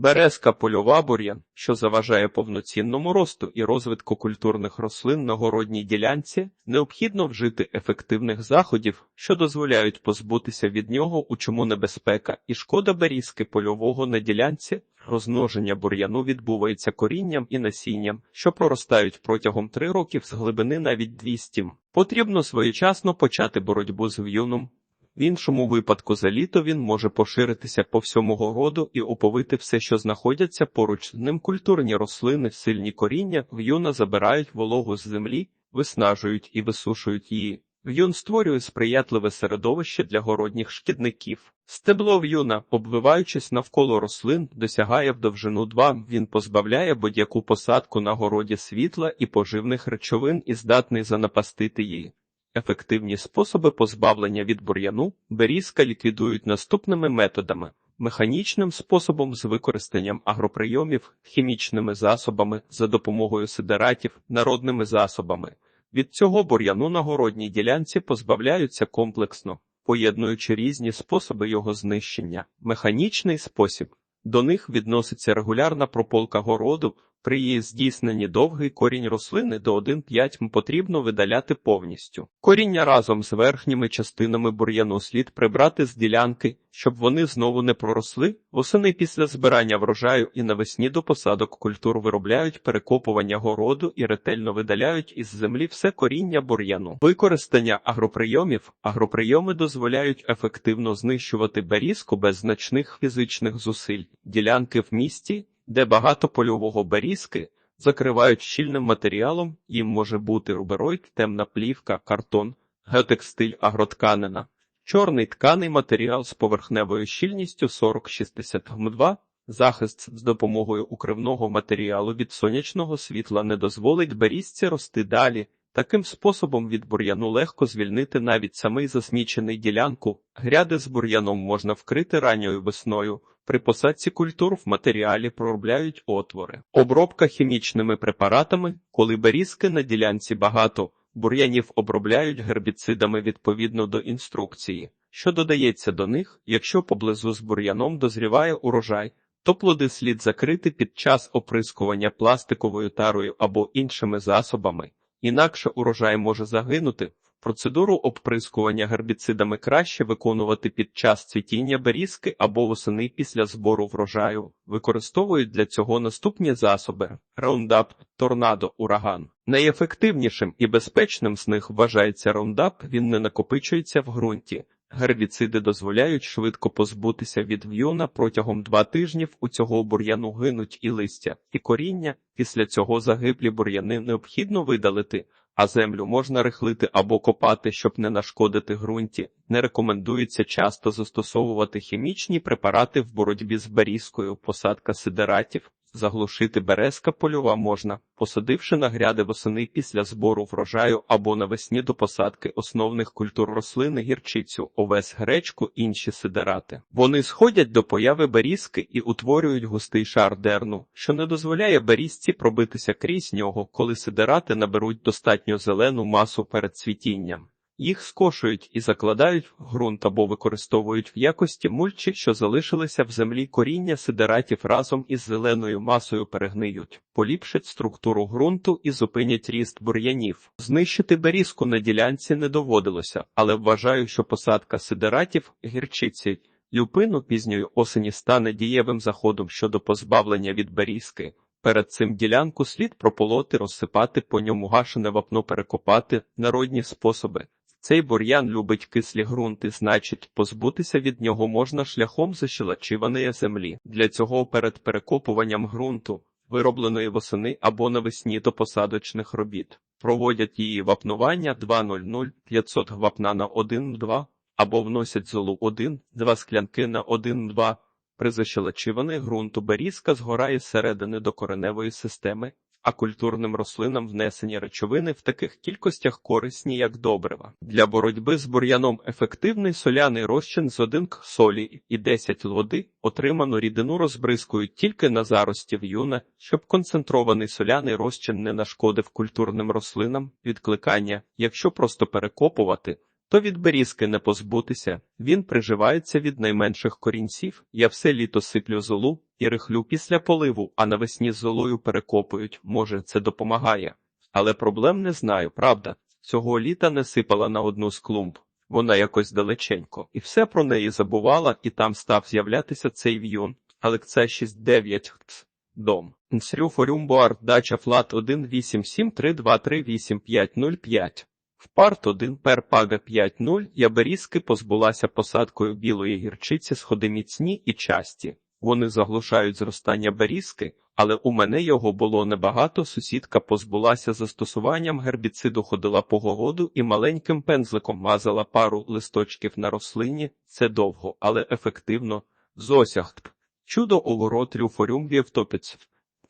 Березка польова бур'ян, що заважає повноцінному росту і розвитку культурних рослин на городній ділянці, необхідно вжити ефективних заходів, що дозволяють позбутися від нього, у чому небезпека і шкода берізки польового на ділянці. Розмноження бур'яну відбувається корінням і насінням, що проростають протягом 3 років з глибини навіть 200. Потрібно своєчасно почати боротьбу з в'юном. В іншому випадку за літо він може поширитися по всьому городу і оповити все, що знаходяться поруч з ним культурні рослини, сильні коріння, в'юна забирають вологу з землі, виснажують і висушують її. В'юн створює сприятливе середовище для городніх шкідників. Стебло в'юна, обвиваючись навколо рослин, досягає в довжину 2, він позбавляє будь-яку посадку на городі світла і поживних речовин і здатний занапастити її. Ефективні способи позбавлення від бур'яну берізка ліквідують наступними методами: механічним способом з використанням агроприйомів, хімічними засобами за допомогою сидератів, народними засобами. Від цього бур'яну на городній ділянці позбавляються комплексно, поєднуючи різні способи його знищення. Механічний спосіб до них відноситься регулярна прополка городу. При її здійсненні довгий корінь рослини до 1,5 м потрібно видаляти повністю. Коріння разом з верхніми частинами бур'яну слід прибрати з ділянки, щоб вони знову не проросли. Восени після збирання врожаю і навесні до посадок культур виробляють перекопування городу і ретельно видаляють із землі все коріння бур'яну. Використання агроприйомів. Агроприйоми дозволяють ефективно знищувати берізку без значних фізичних зусиль. Ділянки в місті де багато польового берізки закривають щільним матеріалом, їм може бути рубероїд, темна плівка, картон, геотекстиль, агротканина, чорний тканий матеріал з поверхневою щільністю 40-60 м2. Захист з допомогою укривного матеріалу від сонячного світла не дозволить берізці рости далі. Таким способом від бур'яну легко звільнити навіть самий засмічений ділянку. Гряди з бур'яном можна вкрити ранньою весною. При посадці культур в матеріалі проробляють отвори. Обробка хімічними препаратами, коли берізки на ділянці багато, бур'янів обробляють гербіцидами відповідно до інструкції, що додається до них, якщо поблизу з бур'яном дозріває урожай, то плоди слід закрити під час оприскування пластиковою тарою або іншими засобами, інакше урожай може загинути. Процедуру обприскування гербіцидами краще виконувати під час цвітіння берізки або восени після збору врожаю. Використовують для цього наступні засоби: Roundup, торнадо, ураган. Найефективнішим і безпечним з них вважається Roundup, він не накопичується в ґрунті. Гербіциди дозволяють швидко позбутися від в'юна протягом два тижнів у цього бур'яну гинуть і листя, і коріння. Після цього загиблі бур'яни необхідно видалити а землю можна рихлити або копати, щоб не нашкодити ґрунті. Не рекомендується часто застосовувати хімічні препарати в боротьбі з барізкою, посадка сидератів. Заглушити березка польова можна, посадивши на гряди восени після збору врожаю або навесні до посадки основних культур рослини гірчицю, овес, гречку, інші сидерати. Вони сходять до появи берізки і утворюють густий шар дерну, що не дозволяє берізці пробитися крізь нього, коли сидерати наберуть достатньо зелену масу перед цвітінням. Їх скошують і закладають в ґрунт або використовують в якості мульчі, що залишилися в землі коріння сидератів разом із зеленою масою перегниють, поліпшать структуру ґрунту і зупинять ріст бур'янів. Знищити берізку на ділянці не доводилося, але вважаю, що посадка сидератів гірчиці люпину пізньої осені стане дієвим заходом щодо позбавлення від берізки. Перед цим ділянку слід прополоти, розсипати по ньому гашене вапно перекопати народні способи. Цей бур'ян любить кислі ґрунти, значить, позбутися від нього можна шляхом защелачуваної землі. Для цього перед перекопуванням ґрунту, виробленої восени або навесні до посадочних робіт, проводять її вапнування 2.00 500 вапна на 1,2 або вносять золу 1, 2 склянки на 1,2. При защелачиванні ґрунту берізка згорає зсередини до кореневої системи, а культурним рослинам внесені речовини в таких кількостях корисні, як добрива. Для боротьби з бур'яном ефективний соляний розчин з 1 к солі і 10 води, отриману рідину розбризкують тільки на зарості в'юна, щоб концентрований соляний розчин не нашкодив культурним рослинам, відкликання, якщо просто перекопувати. То від берізки не позбутися, він приживається від найменших корінців. Я все літо сиплю золу і рихлю після поливу, а навесні золою перекопують. Може, це допомагає. Але проблем не знаю, правда. Цього літа не сипала на одну з клумб. Вона якось далеченько, і все про неї забувала, і там став з'являтися цей в'юн. Але це 69 дом. Нсрю форюмбуар, дача флат 18732385505. Впарт 1 перпага 5.0 я берізки позбулася посадкою білої гірчиці сходи міцні і часті. Вони заглушають зростання берізки, але у мене його було небагато. Сусідка позбулася застосуванням гербіциду, ходила по городу і маленьким пензликом мазала пару листочків на рослині. Це довго, але ефективно. Зосяг. Чудо огород Рюфорюмбів топець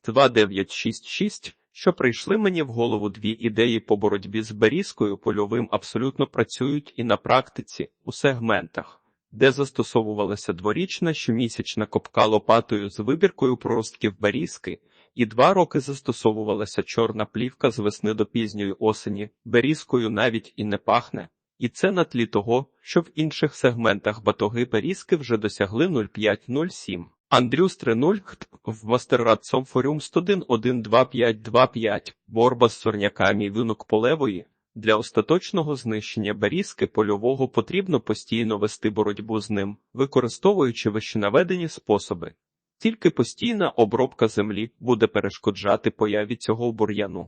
2966, що прийшли мені в голову дві ідеї по боротьбі з берізкою польовим абсолютно працюють і на практиці, у сегментах, де застосовувалася дворічна щомісячна копка лопатою з вибіркою простків берізки, і два роки застосовувалася чорна плівка з весни до пізньої осені, берізкою навіть і не пахне. І це на тлі того, що в інших сегментах батоги берізки вже досягли 0,5-0,7. Андрюс 3.0 в мастеррад Сомфоріум 1012525 борба з сорняками і винок полевої. Для остаточного знищення берізки польового потрібно постійно вести боротьбу з ним, використовуючи вищенаведені способи. Тільки постійна обробка землі буде перешкоджати появі цього бур'яну.